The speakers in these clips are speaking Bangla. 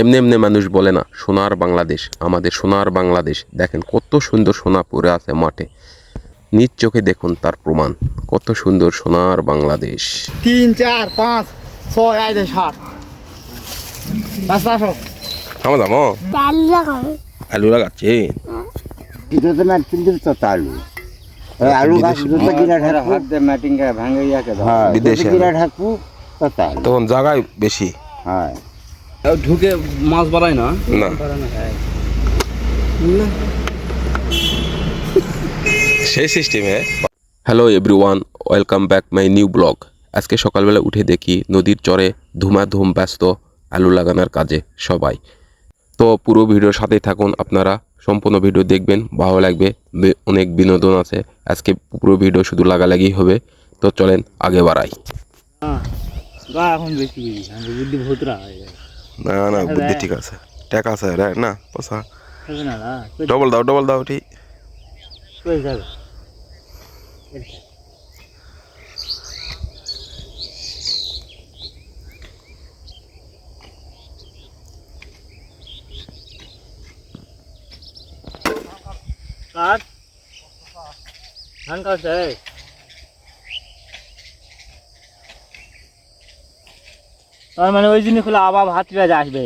এমনি এমনি মানুষ বলে না সোনার বাংলাদেশ আমাদের সোনার বাংলাদেশ। দেখেন কত সুন্দর সোনা পড়ে আছে মাঠে। নিজ চোখে দেখুন তার প্রমাণ। কত সুন্দর সোনার বাংলাদেশ। তিন চার পাঁচ ছয় আয় ষাট আমার দাম আলু লাগাচ্ছে। গাছ দাও। হ্যাঁ বিদেশে আলু তখন জায়গায় বেশি। হ্যাঁ। ঢুকে মাছ বাড়ায় না? না। সেই সিস্টেমে hello everyone welcome back my new blog আজকে সকালবেলা উঠে দেখি নদীর চরে ধুমাধুম ব্যস্ত আলু লাগানোর কাজে সবাই। তো পুরো ভিডিওর সাথেই থাকুন আপনারা। সম্পূর্ণ ভিডিও দেখবেন ভালো লাগবে অনেক বিনোদন আছে। আজকে পুরো ভিডিও শুধু লাগালাগি হবে। তো চলেন আগে বাড়াই। এখন বেশি বুদ্ধি ভূতরা হয়ে যায় না না বুদ্ধি ঠিক আছে টাকা আছে রে না পয়সা বুঝে না না ডবল দাও ডবল দাও ঠিক কই যাবে কাট ধান কাটছে তার মানে ওই জিনিস খুলে আবার ভাত পেঁয়াজ আসবে।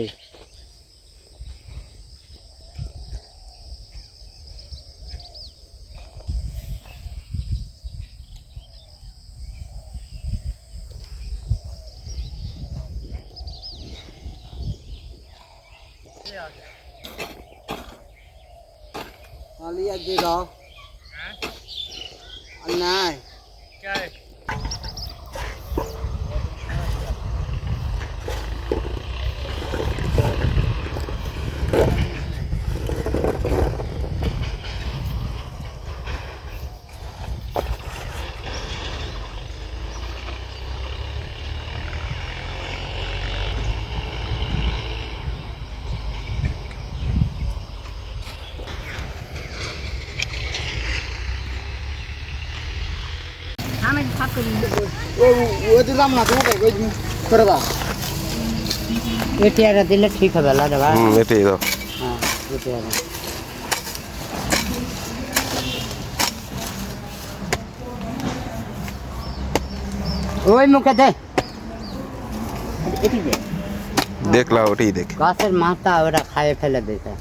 আলিয়া দে দাও। নাই আমি ভাত করি ওই তো দাম না তোমাকে ওই করে দাও এটিয়াটা ওই মুখে দে দেখলা ওটাই দেখ মাথা ওরা খাইয়ে ফেলে দিতে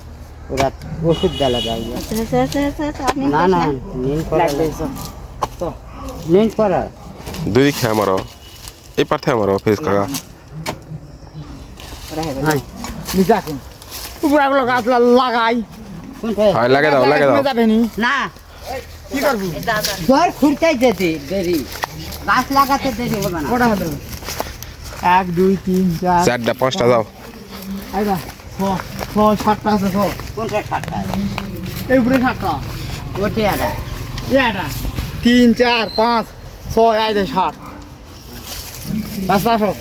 ওরা ওষুধ দেলা যায় না না নীল করা নীল করা দুই দিক খেয়ে আমারও এই পার্থে আমারও ফেস কাকা। নিজাকুন উপরে গাছ লাগাই। কোনটা হয় লাগে দাও লাগে দাও। যাবে নি? না। কি করবি? যেতে দেরি। গাছ লাগাতে দেরি হবে না। কটা হবে? এক দুই তিন চার। চারটা পাঁচটা দাও আইবা ছ ছয় সাতটা আছে ছ। কোনটা সাতটা? এই উপরে সাতটা। ওটি আটা এটা। তিন চার পাঁচ ছয় আয় ষাট পাঁচ পাঁচশো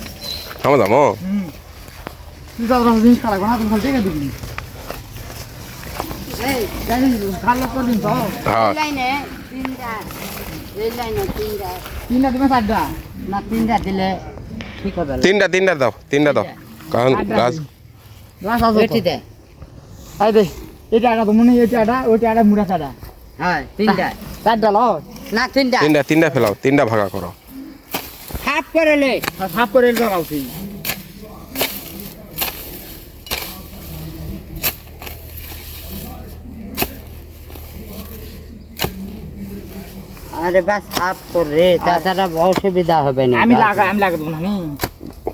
আমার দাম হুম তুই তো আপনার জিনিস খারাপ না তুমি খালি টেকে দিবি। এই জানিস খালো করদিন তো। লাইনে তিনটা এই লাইনে তিনটা তিনটা তুমি চারটা? না তিনটা দিলে ঠিক হবে না। তিনটা তিনটা দাও তিনটা দাও। কারণ গাছ গাছ আছে ওটি আই দে। এটা একটা তো মনে এটা একটা ওইটা একটা মুড়া চাটা। হ্যাঁ তিনটা। চারটা লো না তিনটা তিনটা তিনটা ফেলাও তিনটা ভাগা করো হাফ করে লে সাফ করে লাগাওছি আরে বাস হাফ করে তাছাড়া অসুবিধা হবে না আমি লাগাই আমি লাগাই দেবো না আমি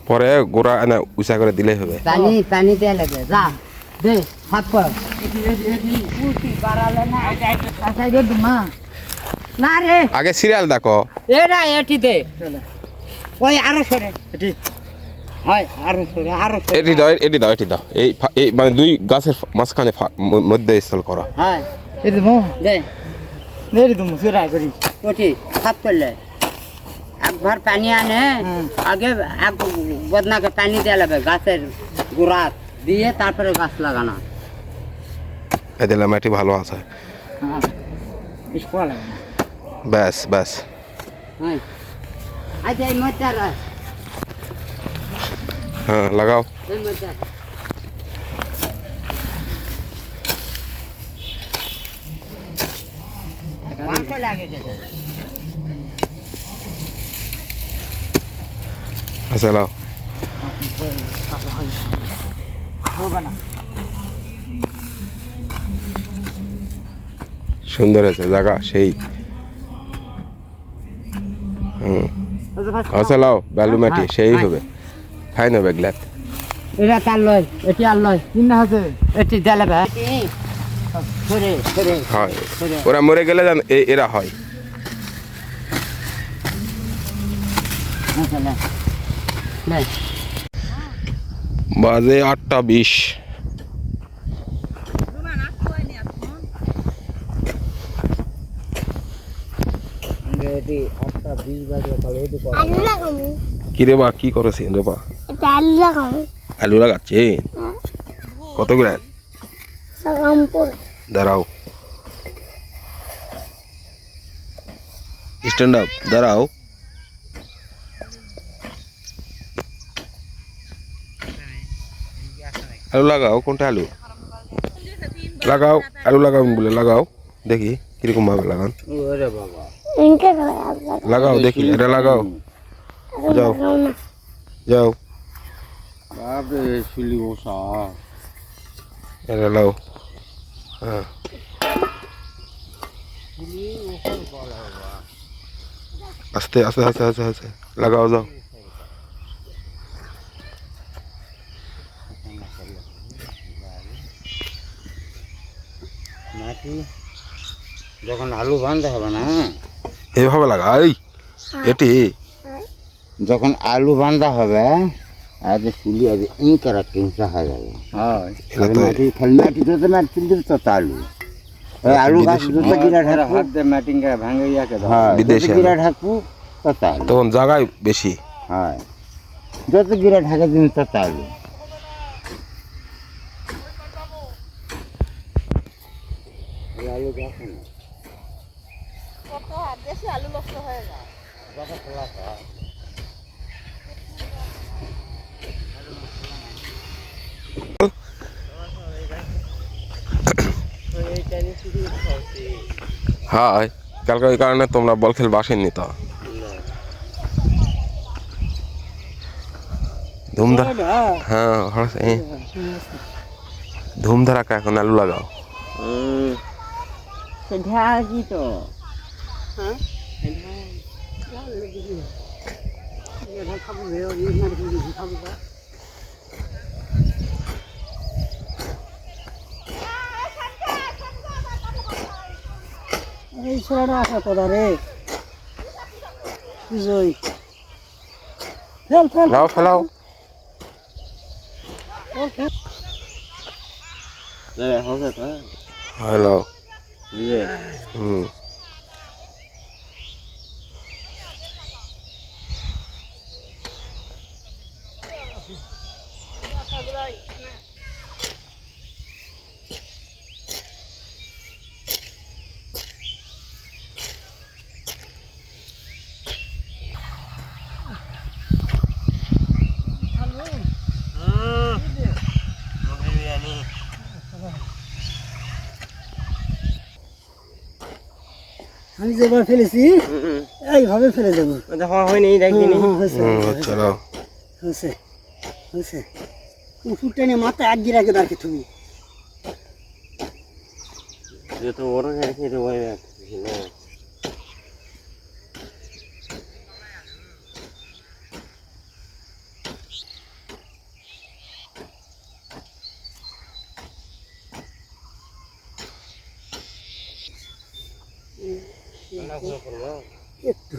পরে গোড়া এনে উঁচা করে দিলেই হবে পানি পানি দিয়ে লাগে যা দে হাফ কর আচ্ছা এটা মা না রে। আগে সিরিয়াল দেখো। এরা এটি দে। ওই আরও সরে এটি। হয় এটি দাও এটি দাও এটি দাও। এই এই মানে দুই গাছের মাঝখানে মধ্যে স্থল করো। হ্যাঁ। এটি মো দে। নেরি তুমি সিরাই করি। ওটি হাফ করলে। একবার পানি আনে আগে এক বদনাকে পানি দিয়ে লাগবে গাছের গোড়া দিয়ে তারপরে গাছ লাগানো। এই দিলাম এটি ভালো আছে। হ্যাঁ। Vas, vas. Ay, ay, matarás. Ah, lagao. Hace lado. সুন্দর আছে আচ্ছা লাও বালু মাটি সেই হবে। ফাইন হবে গ্লাত। এটা তার লয় এটি আর লয়। তিনটা আছে? এটি দেলে ভাই সরে সরে হয়। ওরা মরে গেলে জান এরা হয়। আচ্ছা, নে। নে। বাজে আটটা বিশ। এটি লাগাবো কিরে বা কি করেছেন রে বা আলু লাগাচ্ছে? কত গ্রাম দাঁড়াও। স্ট্যান্ড আপ দাঁড়াও। আলু লাগাও, কোনটা আলু? লাগাও আলু লাগাও বলে লাগাও। দেখি, কীরকম ভাবে লাগান। বাবা। ইনকে করে আলু লাগাবো লাগাও দেখি এটা লাগাও যাও লাগাও না যাও বাপরে শুলি বসা এটা লাও হ্যাঁ আস্তে আস্তে আস্তে আস্তে আস্তে লাগাও যাও নাকি যখন আলু বান্ধা হবে না এইভাবে লাগা এই এটি। যখন আলু বান্ধা হবে আজ শুলি আজ ইনকার কিংসা হয়ে যাবে। মাটি খালি মাটি যত মাটি তত আলু। আলু গাছ গিরা ঢাকবো হাত দিয়ে মাটি ভাঙে ইয়াকে হ্যাঁ বিদেশে গিরা তত আলু। তখন জায়গায় বেশি। হ্যাঁ যত গিরা ঢাকা দিন তত আলু। আলু গাছ না। হয় কালকে ওই কারণে তোমরা বল খেলবা আসেননি তো ধুমধা হ্যাঁ এই ধুমধারাকা এখন আলু লাগাও। ঢাকি তো এই ছেলেটা আসা তোরা রে বুঝই ফেল ফেল লাও ফেলাও হবে তো হয় লাও বুঝলে হুম আমি যেবার ফেলেছি এইভাবে ফেলে দেবো। হয়নি দেখিনি হুম, হয়েছে, হয়েছে, উপরটা নিয়ে মাথায় আগ গিয়ে রাখে দাঁড়কে তুমি। যত বড় এটা ওই একটু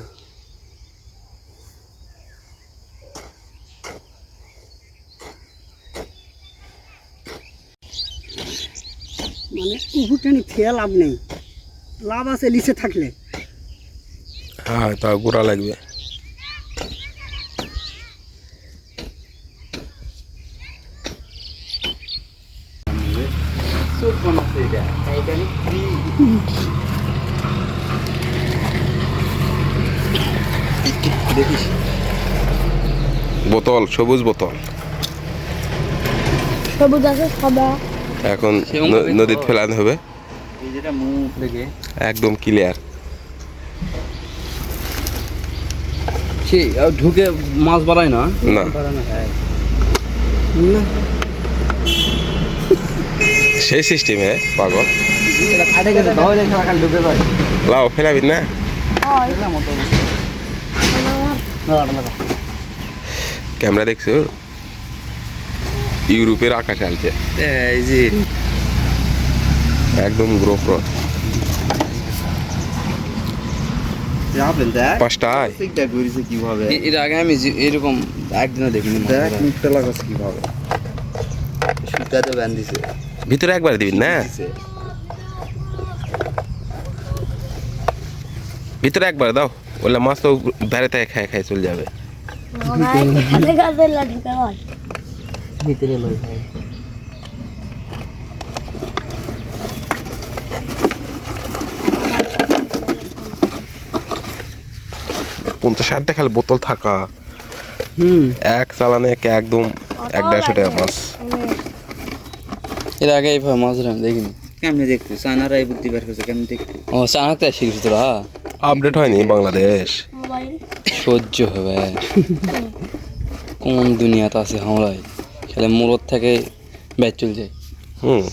মানে উপরটা নিয়ে খেয়ে লাভ নেই। লাভ আছে, লিচে থাকলে। হ্যাঁ তা গোড়া লাগবে। বোতল সবুজ বোতল। সবুজ আছে সাদা। এখন নদীতে ফেলানো হবে। একদম ক্লিয়ার ঢুকে মাছ বাড়ায় না? না। সেই সিস্টেম হ্যাঁ পাগল। লাও ফেলাবি না? ক্যামেরা দেখছ? ইউরোপের আকাশ আলছে। এই যে। একদম গ্রোপ যাবেন পাঁচটায়। কীভাবে। এর আগে আমি এরকম একদিনও দেখিনি মাছ দেখ ধরা। মুখটা লাগাচ্ছে কীভাবে। সুতাতে বান্ধিছে ভিতরে একবার দিবি না? ভিতরে একবার দাও। বললে মাছ তো ধারে থেকে খায় খায় চলে যাবে। কাছে ঢুকে হয় পঞ্চাশ ষাট টাকা বোতল থাকা। হুম। এক চালানে একে একদম এক দেড়শো টাকা মাছ। এর আগে এইভাবে মাছ ধরে আমি দেখিনি। কেমনে দেখতো সানারা এই বুদ্ধি বের করছে কেমনে দেখতো ও চানাকতে শিখেছি তোরা? আপডেট হয়নি বাংলাদেশ? সহ্য হবে। কোন দুনিয়াতে আছে হামলায়? খেলে মোড়ত থেকে ব্যাচ চল যায়। হুম।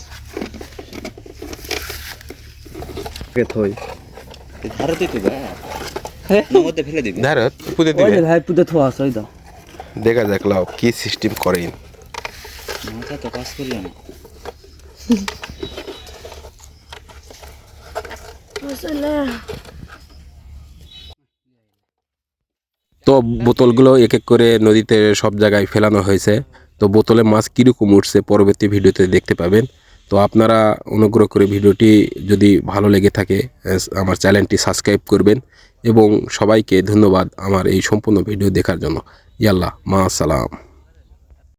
থই? ধারতে তো দেখ হ্যাঁ। ফেলে দিবি। ধারে পুঁতে দিবে। ভাই পুজো থোয়া আছে ওই দাও। দেখা যাক লাও কি সিস্টেম করেন মাথা তো কাজ করল না। আসলে তো বোতলগুলো এক এক করে নদীতে সব জায়গায় ফেলানো হয়েছে। তো বোতলে মাছ কীরকম উঠছে পরবর্তী ভিডিওতে দেখতে পাবেন। তো আপনারা অনুগ্রহ করে ভিডিওটি যদি ভালো লেগে থাকে আমার চ্যানেলটি সাবস্ক্রাইব করবেন এবং সবাইকে ধন্যবাদ আমার এই সম্পূর্ণ ভিডিও দেখার জন্য। ইয়াল্লাহ, মা সালাম।